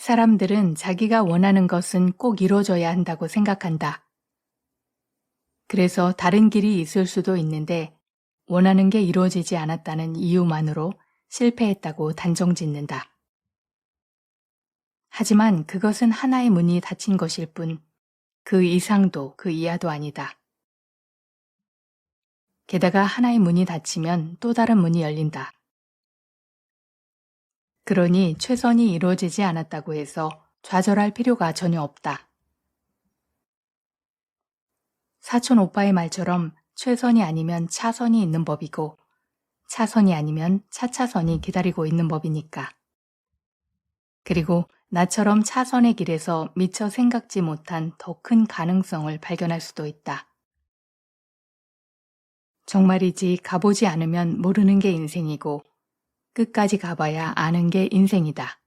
사람들은 자기가 원하는 것은 꼭 이루어져야 한다고 생각한다. 그래서 다른 길이 있을 수도 있는데 원하는 게 이루어지지 않았다는 이유만으로 실패했다고 단정 짓는다. 하지만 그것은 하나의 문이 닫힌 것일 뿐 그 이상도 그 이하도 아니다. 게다가 하나의 문이 닫히면 또 다른 문이 열린다. 그러니 최선이 이루어지지 않았다고 해서 좌절할 필요가 전혀 없다. 사촌 오빠의 말처럼 최선이 아니면 차선이 있는 법이고 차선이 아니면 차차선이 기다리고 있는 법이니까. 그리고 나처럼 차선의 길에서 미처 생각지 못한 더 큰 가능성을 발견할 수도 있다. 정말이지 가보지 않으면 모르는 게 인생이고 끝까지 가봐야 아는 게 인생이다.